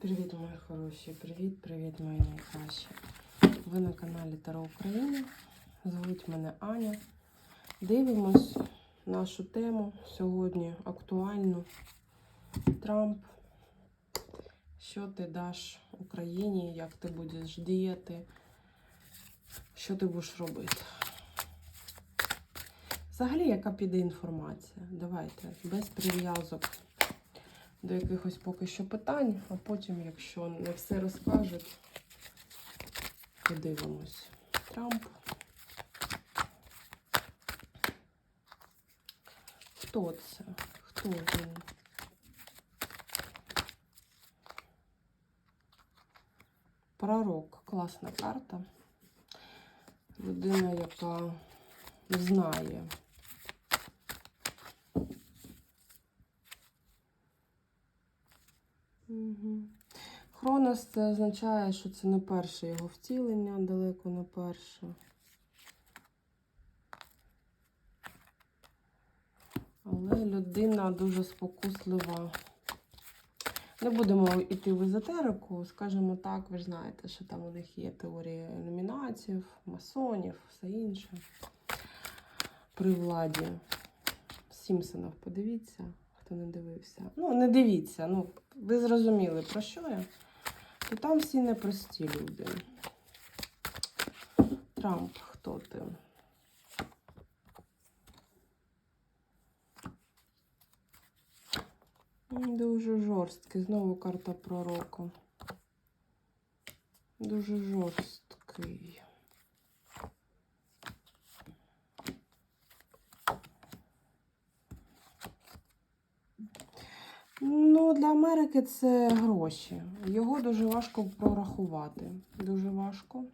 Привіт-привіт, мої хороші! Привіт-привіт, мої найкращі! Ви на каналі Таро Україна. Звуть мене Аня. Дивимось нашу тему сьогодні актуальну. Трамп. Що ти даш Україні, як ти будеш діяти, що ти будеш робити? Взагалі, яка піде інформація? Давайте, без прив'язок до якихось поки що питань, а потім, якщо не все розкажуть, подивимось. Трамп. Хто це? Хто він? Пророк. Класна карта. Людина, яка знає. Угу. Хронос це означає, що це не перше його втілення, далеко не перше. Але людина дуже спокуслива. Не будемо йти в езотерику, скажімо так, ви ж знаєте, що там у них є теорія ілюмінатів, масонів, все інше. При владі. Сімпсонов подивіться, хто не дивився. Ну, не дивіться, ну, ви зрозуміли, про що я? То там всі непрості люди. Трамп, хто ти? Дуже жорсткий. Знову карта пророка. Дуже жорсткий. Ну, для Америки це гроші. Його дуже важко прорахувати. Дуже важко.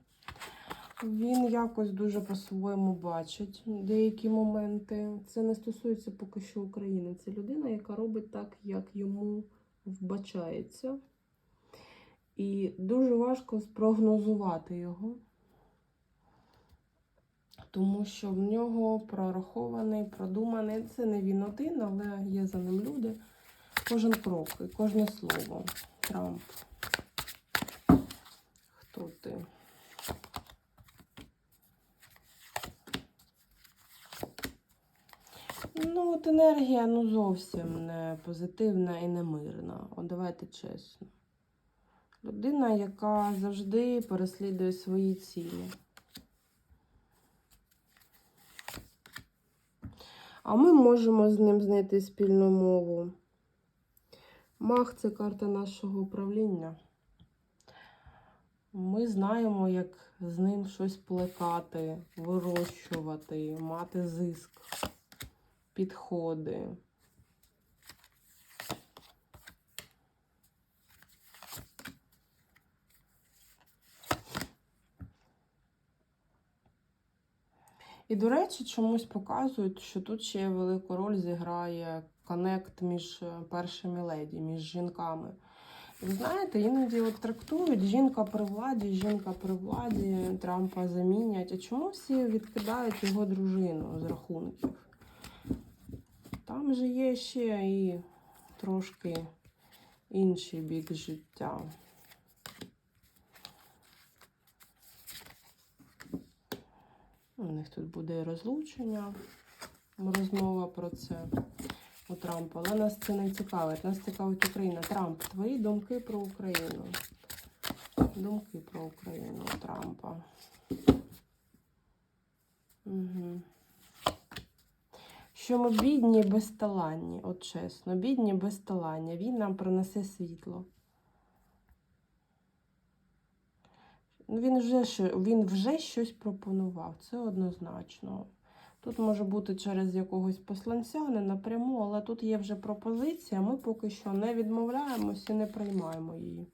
Він якось дуже по-своєму бачить деякі моменти. Це не стосується поки що України. Це людина, яка робить так, як йому вбачається. І дуже важко спрогнозувати його, тому що в нього прорахований, продуманий. Це не він один, але є за ним люди. Кожен крок і кожне слово. Трамп. Хто ти? Ну, от енергія ну зовсім не позитивна і не мирна. От давайте чесно. Людина, яка завжди переслідує свої цілі. А ми можемо з ним знайти спільну мову. Мах це карта нашого управління. Ми знаємо, як з ним щось плекати, вирощувати, мати зиск, підходи. І, до речі, чомусь показують, що тут ще велику роль зіграє коннект між е, першими леді, між жінками. Ви знаєте, іноді от трактують жінка при владі, жінка при владі, Трампа замінять. А чому всі відкидають його дружину з рахунків? Там же є ще і трошки інший бік життя. У них тут буде розлучення, розмова про це у Трампа. Але нас це не цікавить. Нас цікавить Україна. Трамп, твої думки про Україну. Думки про Україну Трампа. Угу. Що ми бідні безталанні, от чесно, бідні безталання. Він нам принесе світло. Він вже, він вже щось пропонував, це однозначно. Тут може бути через якогось посланця, не напряму, але тут є вже пропозиція, ми поки що не відмовляємося і не приймаємо її.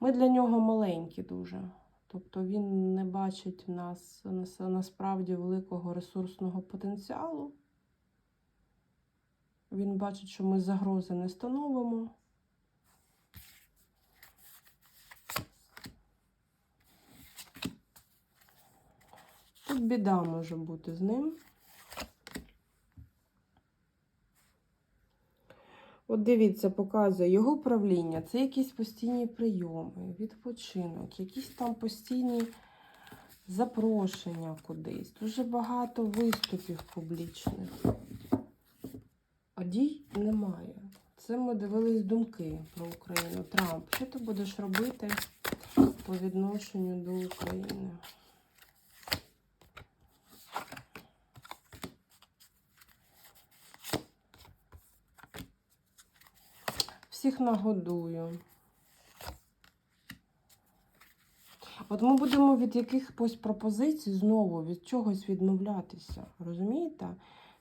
Ми для нього маленькі дуже. Тобто він не бачить в нас- насправді великого ресурсного потенціалу. Він бачить, що ми загрози не становимо. Тут біда може бути з ним. От дивіться, показує його правління. Це якісь постійні прийоми, відпочинок, якісь там постійні запрошення кудись. Дуже багато виступів публічних. А дій немає. Це ми дивились думки про Україну. Трамп, що ти будеш робити по відношенню до України? Всіх нагодую. От ми будемо від якихось пропозицій знову від чогось відмовлятися. Розумієте?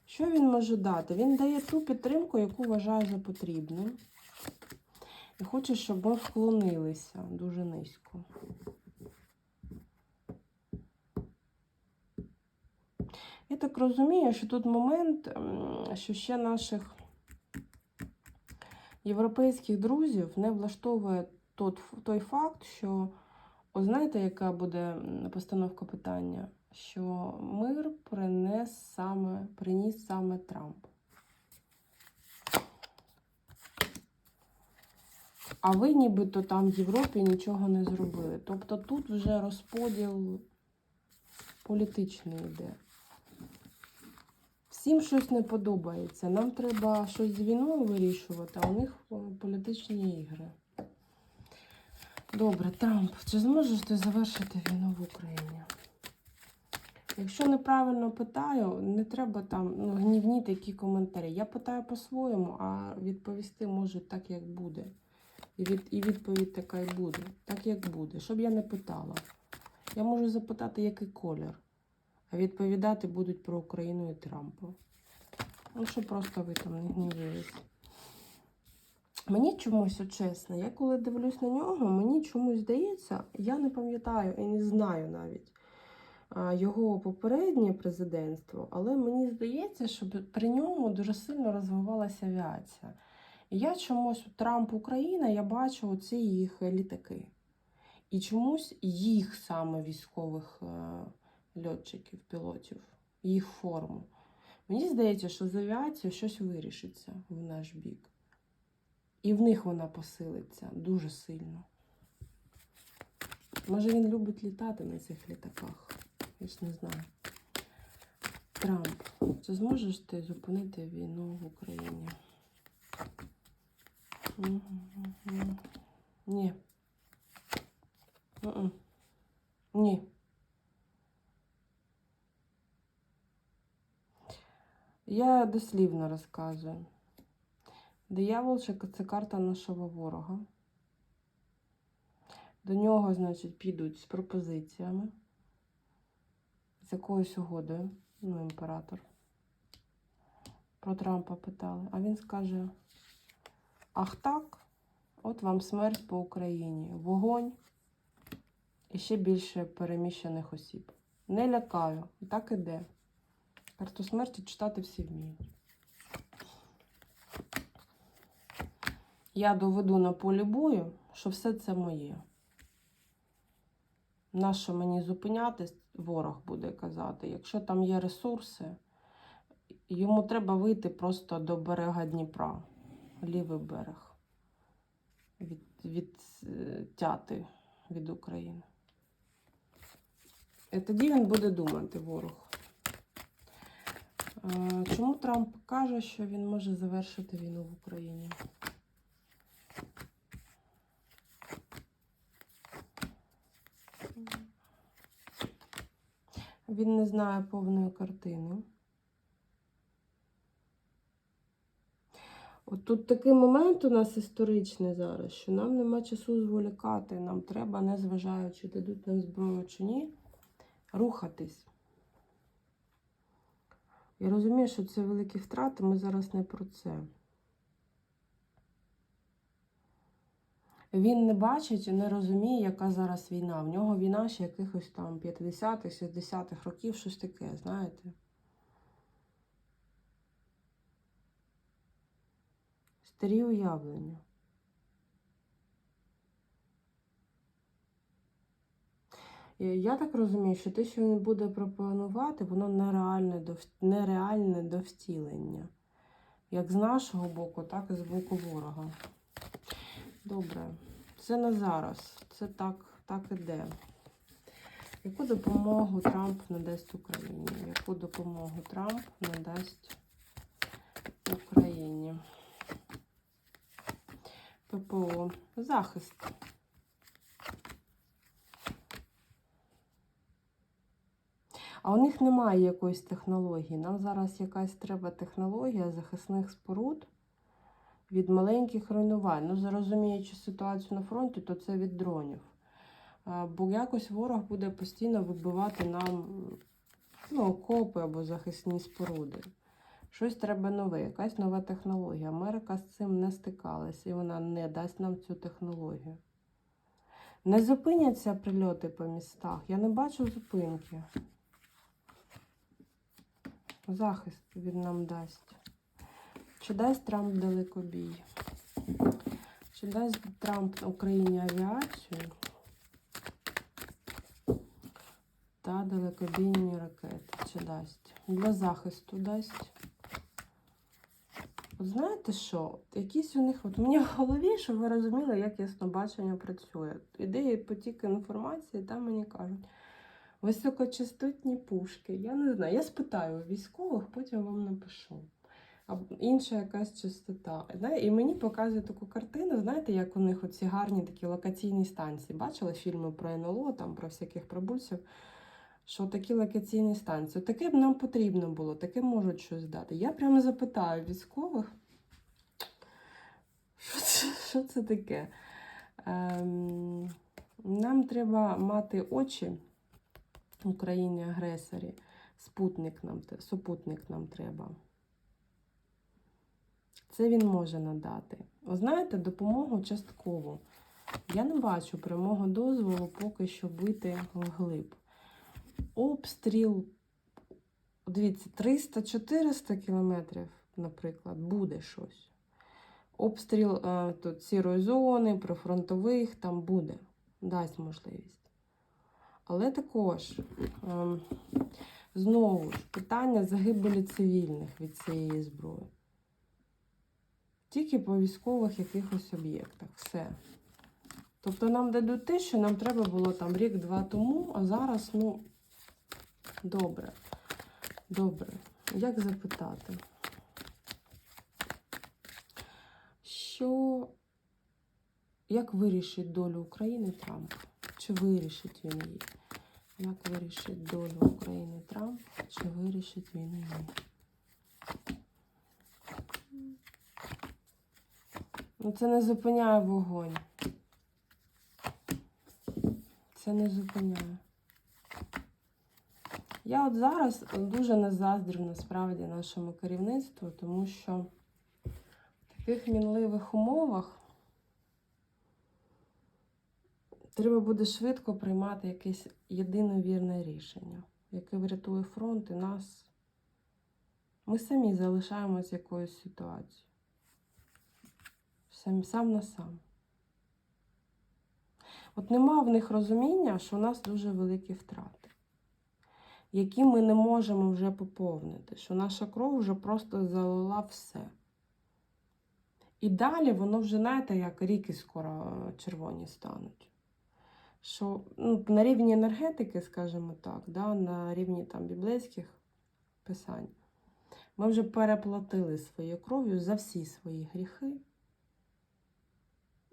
Що він може дати? Він дає ту підтримку, яку вважає за потрібним. І хоче, щоб ми вклонилися дуже низько. Я так розумію, що тут момент, що ще наших європейських друзів не влаштовує той факт, що, о, знаєте, яка буде постановка питання? Що мир принес саме, приніс саме Трамп. А ви нібито там в Європі нічого не зробили. Тобто тут вже розподіл політичний йде. Всім щось не подобається. Нам треба щось з війною вирішувати, а у них політичні ігри. Добре, Трамп, чи зможеш ти завершити війну в Україні? Якщо неправильно питаю, не треба там ну, гнівні такі коментарі. Я питаю по-своєму, а відповісти можу так, як буде. І, від, і відповідь така й буде. Так, як буде. Щоб я не питала. Я можу запитати, який колір. А відповідати будуть про Україну і Трампа. Ну, що просто ви там не гнівились. Мені чомусь, от чесно, я коли дивлюсь на нього, мені чомусь здається, я не пам'ятаю і не знаю навіть його попереднє президентство, але мені здається, що при ньому дуже сильно розвивалася авіація. І я чомусь Трамп Україна, я бачу оці їх літаки. І чомусь їх саме військових е, льотчиків, пілотів, їх форму. Мені здається, що з авіацією щось вирішиться в наш бік. І в них вона посилиться дуже сильно. Може він любить літати на цих літаках? Я ж не знаю. Трамп, чи зможеш ти зупинити війну в Україні? Ні. Ні. Я дослівно розказую. Диявол це карта нашого ворога. До нього, значить, підуть з пропозиціями, з якоюсь угодою, ну, імператор. Про Трампа питали. А він скаже: Ах так, от вам смерть по Україні, вогонь і ще більше переміщених осіб. Не лякаю, так іде. Карту смерті читати всі вміють. Я доведу на полі бою, що все це моє. Нащо мені зупинятись, ворог буде казати. Якщо там є ресурси, йому треба вийти просто до берега Дніпра, лівий берег, від, відтяти від України. І тоді він буде думати, ворог. Чому Трамп каже, що він може завершити війну в Україні? Він не знає повної картини. От тут такий момент у нас історичний зараз, що нам нема часу зволікати. Нам треба, незважаючи, дадуть нам зброю чи ні, рухатись. Я розумію, що це великі втрати, ми зараз не про це. Він не бачить і не розуміє, яка зараз війна. В нього війна ще якихось там 50-х, 60-х років, щось таке, знаєте. Старі уявлення. Я так розумію, що те, що він буде пропонувати, воно нереальне до, нереальне до втілення. як з нашого боку, так і з боку ворога. Добре, це не зараз. Це так, так іде. Яку допомогу Трамп надасть Україні? Яку допомогу Трамп надасть Україні? ППО. Захист. А у них немає якоїсь технології. Нам зараз якась треба технологія захисних споруд від маленьких руйнувань. Ну, зрозуміючи ситуацію на фронті, то це від дронів. Бо якось ворог буде постійно вибивати нам ну, окопи або захисні споруди. Щось треба нове, якась нова технологія. Америка з цим не стикалася і вона не дасть нам цю технологію. Не зупиняться прильоти по містах. Я не бачу зупинки. Захист він нам дасть. Чи дасть Трамп далекобій? Чи дасть Трамп Україні авіацію та далекобійні ракети? Чи дасть? Для захисту дасть. От знаєте що? Якісь у них, от мені в голові, щоб ви розуміли, як яснобачення працює. Іде потік інформації, там мені кажуть. Високочастотні пушки. Я не знаю. Я спитаю у військових, потім вам напишу. А інша якась частота. І мені показує таку картину, знаєте, як у них оці гарні такі локаційні станції. Бачили фільми про НЛО, там про всяких прибульців, що такі локаційні станції. Таке б нам потрібно було, таке можуть щось дати. Я прямо запитаю військових, що це, що це таке. Ем, нам треба мати очі. Україні агресорі. Спутник нам, супутник нам треба. Це він може надати. Ви знаєте, допомогу частково. Я не бачу прямого дозволу поки що бити вглиб. Обстріл, дивіться, 300-400 кілометрів, наприклад, буде щось. Обстріл е, тут сірої зони, прифронтових, там буде, дасть можливість. Але також ем, знову ж питання загибелі цивільних від цієї зброї. Тільки по військових якихось об'єктах. Все. Тобто нам дадуть те, що нам треба було там рік-два тому, а зараз, ну, добре. Добре. Як запитати? Що, як вирішить долю України Трамп? Чи вирішить він її? Як вирішить долю України Трамп? Чи вирішить він її? Ну, це не зупиняє вогонь. Це не зупиняє. Я от зараз дуже не заздрю насправді нашому керівництву, тому що в таких мінливих умовах треба буде швидко приймати якесь єдине вірне рішення, яке врятує фронт і нас. Ми самі залишаємось якоюсь ситуацією. Сам, сам на сам. От нема в них розуміння, що у нас дуже великі втрати, які ми не можемо вже поповнити, що наша кров вже просто залила все. І далі воно вже, знаєте, як ріки скоро червоні стануть. Що ну, на рівні енергетики, скажімо так, да, на рівні там біблейських писань, ми вже переплатили своєю кров'ю за всі свої гріхи.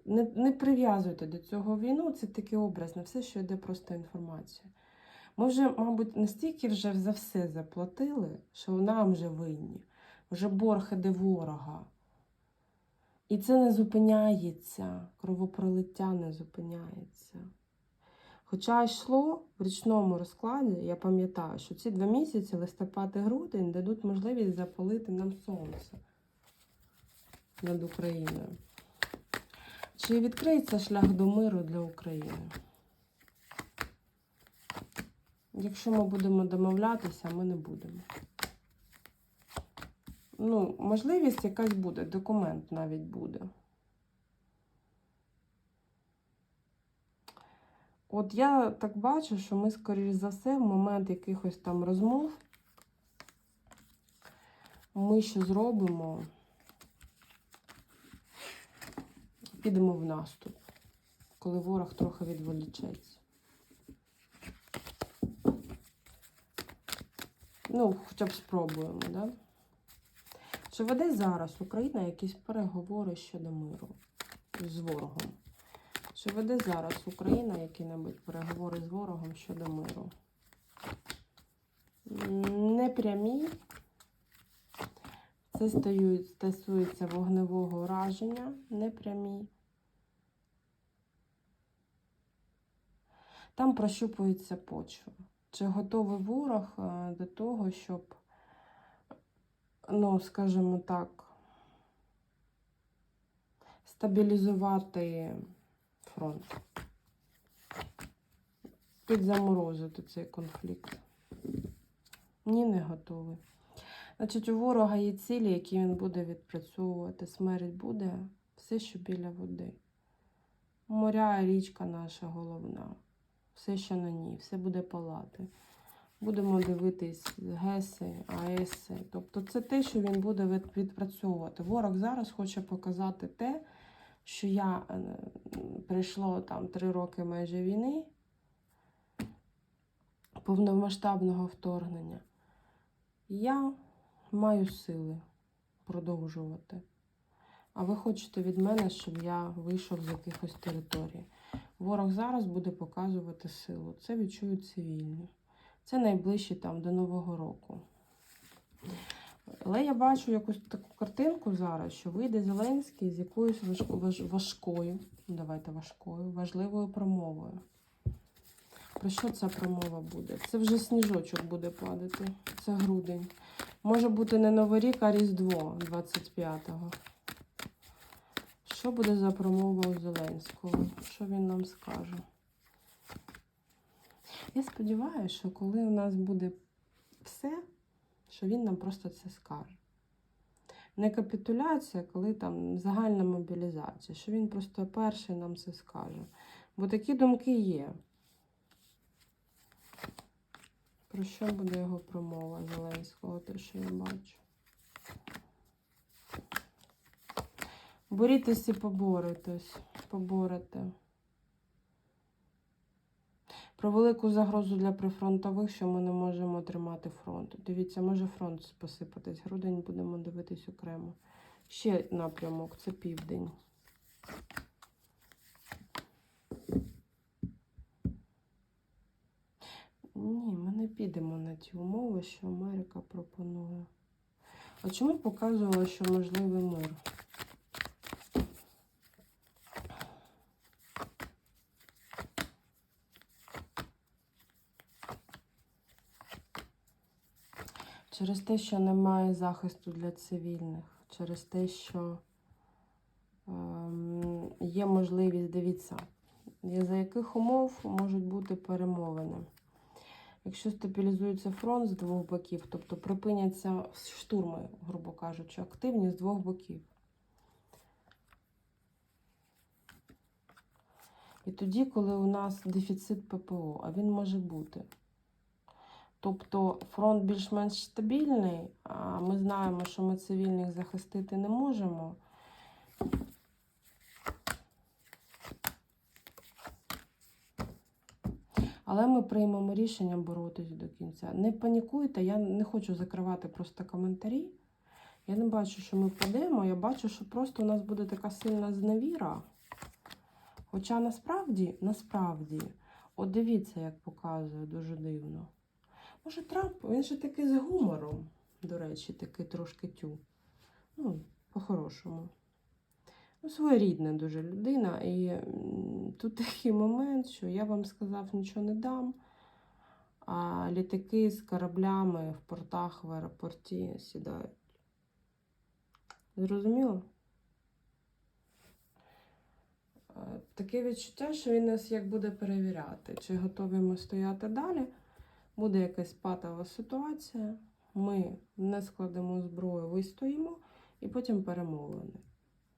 Не, не прив'язуйте до цього війну, це такий образ, на все, що йде просто інформація. Ми вже, мабуть, настільки вже за все заплатили, що нам вже винні. Вже борг іде ворога. І це не зупиняється, кровопролиття не зупиняється. Хоча йшло в річному розкладі, я пам'ятаю, що ці два місяці, листопад і грудень, дадуть можливість запалити нам сонце над Україною. Чи відкриється шлях до миру для України? Якщо ми будемо домовлятися, ми не будемо. Ну, можливість якась буде, документ навіть буде. От я так бачу, що ми, скоріш за все, в момент якихось там розмов ми ще зробимо, підемо в наступ, коли ворог трохи відволічеться. Ну, хоча б спробуємо, так? Да? Чи веде зараз Україна якісь переговори щодо миру з ворогом? Чи веде зараз Україна які-небудь переговори з ворогом щодо миру? М, Не прямі. Це стосується вогневого ураження, не прямі. Там прощупується почва. Чи готовий ворог е, до того, щоб, ну, скажімо так, стабілізувати фронт, підзаморозити цей конфлікт? Ні, не готовий. Значить, у ворога є цілі, які він буде відпрацьовувати. Смерть буде все, що біля води. Моря, річка наша головна. Все, що на ній, все буде палати. Будемо дивитись ГЕСи, АЕСи. Тобто це те, що він буде відпрацьовувати. Ворог зараз хоче показати те, що я е, прийшло там три роки майже війни, повномасштабного вторгнення. Я маю сили продовжувати. А ви хочете від мене, щоб я вийшов з якихось територій. Ворог зараз буде показувати силу. Це відчують цивільні. Це найближче там до Нового року. Але я бачу якусь таку картинку зараз, що вийде Зеленський з якоюсь важ- важ- важкою, давайте важкою, важливою промовою. Про що ця промова буде? Це вже сніжочок буде падати. Це грудень. Може бути не Новий рік, а Різдво 25-го. Що буде за промова у Зеленського? Що він нам скаже? Я сподіваюся, що коли у нас буде все, що він нам просто це скаже. Не капітуляція, коли там загальна мобілізація, що він просто перший нам це скаже. Бо такі думки є. Про що буде його промова Зеленського, те, що я бачу? Борітесь і поборитесь, поборете. Про велику загрозу для прифронтових, що ми не можемо тримати фронт. Дивіться, може фронт посипатись. Грудень будемо дивитись окремо. Ще напрямок це південь. Ні, ми не підемо на ті умови, що Америка пропонує. А чому показувала, що можливий мир? Через те, що немає захисту для цивільних, через те, що ем, є можливість, дивіться, за яких умов можуть бути перемовини. Якщо стабілізується фронт з двох боків, тобто припиняться штурми, грубо кажучи, активні з двох боків. І тоді, коли у нас дефіцит ППО, а він може бути. Тобто фронт більш-менш стабільний, а ми знаємо, що ми цивільних захистити не можемо. Але ми приймемо рішення боротись до кінця. Не панікуйте, я не хочу закривати просто коментарі. Я не бачу, що ми впадемо, я бачу, що просто у нас буде така сильна зневіра. Хоча насправді, насправді, от дивіться, як показує, дуже дивно. Може, Трамп, він же такий з гумором, до речі, такий трошки тю. Ну, по-хорошому. Ну, своєрідна дуже людина. І тут такий момент, що я вам сказав, нічого не дам. А літаки з кораблями в портах, в аеропорті сідають. Зрозуміло? Е, Таке відчуття, що він нас як буде перевіряти, чи готові ми стояти далі. Буде якась патова ситуація, ми не складемо зброю, вистоїмо, і потім перемовини.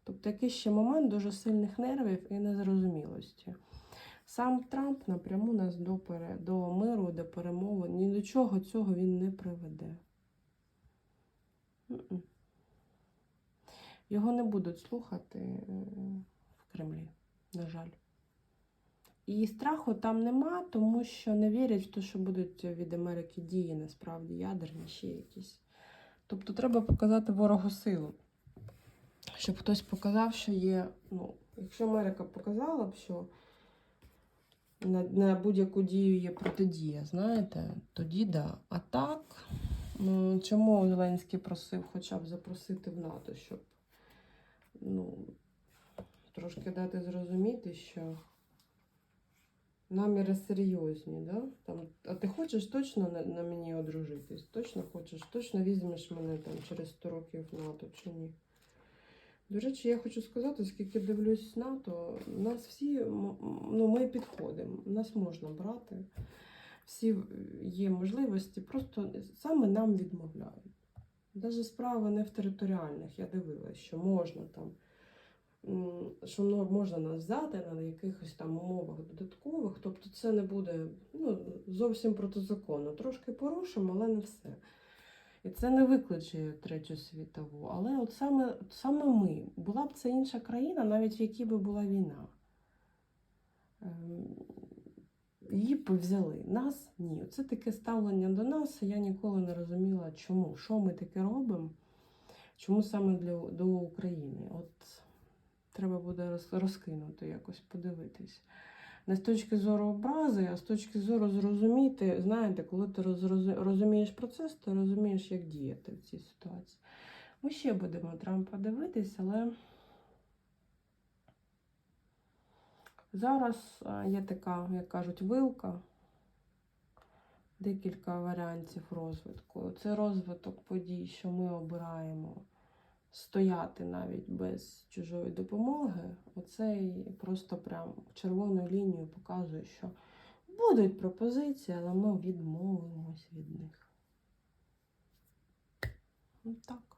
Тобто якийсь ще момент дуже сильних нервів і незрозумілості. Сам Трамп напряму нас до, до миру, до перемовин, ні до чого цього він не приведе. Його не будуть слухати е, в Кремлі. І страху там нема, тому що не вірять в те, що будуть від Америки дії насправді ядерні ще якісь. Тобто треба показати ворогу силу. Щоб хтось показав, що є. Ну, якщо Америка показала б, що на, на будь-яку дію є протидія, знаєте, тоді да. А так, ну, чому Зеленський просив хоча б запросити в НАТО, щоб ну, трошки дати зрозуміти, що наміри серйозні, да? Там, а ти хочеш точно на, на мені одружитись? Точно хочеш? Точно візьмеш мене там через 100 років НАТО чи ні? До речі, я хочу сказати, скільки дивлюсь НАТО, нас всі, ну, ми підходимо, нас можна брати, всі є можливості, просто саме нам відмовляють. Навіть справа не в територіальних, я дивилась, що можна там, що ну, можна нас взяти на якихось там умовах додаткових, тобто це не буде ну, зовсім протизаконно. Трошки порушимо, але не все. І це не викличе третю світову. Але от саме, саме ми, була б це інша країна, навіть в якій би була війна. Ем, Її б взяли. Нас ні. Це таке ставлення до нас. Я ніколи не розуміла, чому, що ми таке робимо, чому саме для, до України. От треба буде розкинути, якось подивитись. Не з точки зору образи, а з точки зору зрозуміти, знаєте, коли ти розумієш процес, ти розумієш, як діяти в цій ситуації. Ми ще будемо Трампа дивитись, але зараз є така, як кажуть, вилка, декілька варіантів розвитку. Це розвиток подій, що ми обираємо стояти навіть без чужої допомоги. Оцей просто прям червоною лінією показує, що будуть пропозиції, але ми відмовимось від них. Ну, Так.